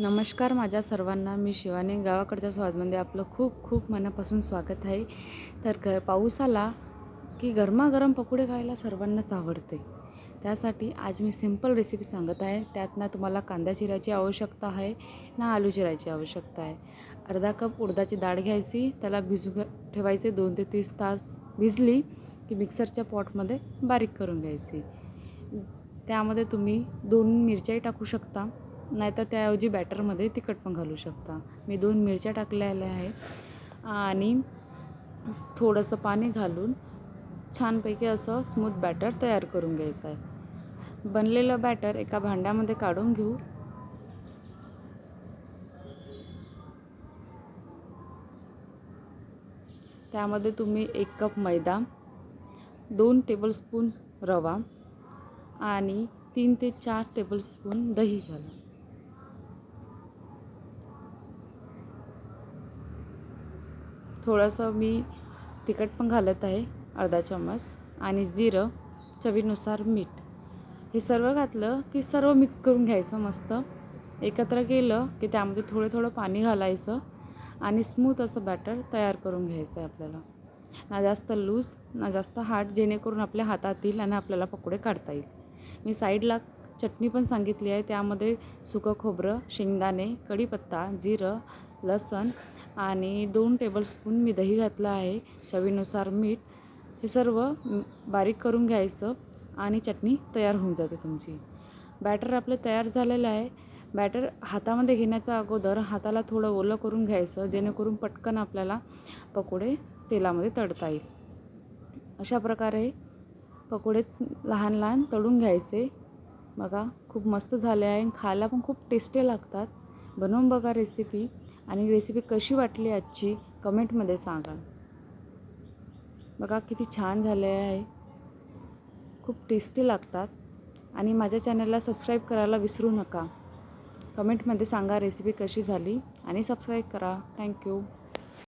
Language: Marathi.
नमस्कार माझ्या सर्वांना. मी शिवानी. गावाकडच्या स्वादमध्ये आपलं खूप खूप मनापासून स्वागत आहे. तर ग पाऊस आला की गरमागरम पकोडे खायला सर्वांनाच आवडते. त्यासाठी आज मी सिंपल रेसिपी सांगत आहे. त्यात ना तुम्हाला कांदा चिरायची आवश्यकता आहे ना आलू चिरायची आवश्यकता आहे. अर्धा कप उडदाची डाळ घ्यायची. त्याला भिजू घ- ठेवायचे दोन ते तीस तास भिजली की मिक्सरच्या पॉटमध्ये बारीक करून घ्यायची. त्यामध्ये तुम्ही दोन मिरच्याही टाकू शकता. नाहीतर त्याऐवजी बॅटरमध्ये तिखट पण घालू शकता. मी दोन मिरच्या टाकलेल्या आहे आणि थोडंसं पाणी घालून छानपैकी असं स्मूथ बॅटर तयार करून घ्यायचं आहे. बनलेलं बॅटर एका भांड्यामध्ये काढून घेऊ. त्यामध्ये तुम्ही एक कप मैदा दोन टेबलस्पून रवा आणि तीन ते चार टेबलस्पून दही घाला. थोडंसं मी तिखट पण घालत आहे अर्धा चम्मच. आणि जिरं चवीनुसार मीठ. हे सर्व घातलं की सर्व मिक्स करून घ्यायचं मस्त. एकत्र केलं की त्यामध्ये थोडं थोडं पाणी घालायचं आणि स्मूथ असं बॅटर तयार करून घ्यायचं आहे आपल्याला. ना जास्त लूज ना जास्त हार्ड जेणेकरून आपल्या हातात येईल आणि आपल्याला पकोडे काढता येईल. मी साईडला चटणी पण सांगितली आहे त्यामध्ये सुकं खोबरं शेंगदाणे कढीपत्ता जिरं लसण आणि दोन टेबलस्पून मी दही घातलं आहे. चवीनुसार मीठ. हे सर्व बारीक करून घ्यायचं आणि चटणी तयार होऊन जाते तुमची. बॅटर आपलं तयार झालेलं आहे. बॅटर हातामध्ये घेण्याचा अगोदर हाताला थोडं ओलं करून घ्यायचं जेणेकरून पटकन आपल्याला पकोडे तेलामध्ये तळता येईल. अशा प्रकारे पकोडे लहान लहान तळून घ्यायचे. बघा खूप मस्त झाले आहे आणि खायला पण खूप टेस्टी लागतात. बनवून बघा रेसिपी आणि रेसिपी कशी वाटली आजची? कमेंटमध्ये सांगा. बघा किती छान झाले आहे. खूप टेस्टी लागतात. आणि माझ्या चॅनलला सबस्क्राईब करायला विसरू नका. कमेंटमध्ये सांगा रेसिपी कशी झाली आणि सबस्क्राईब करा. थँक्यू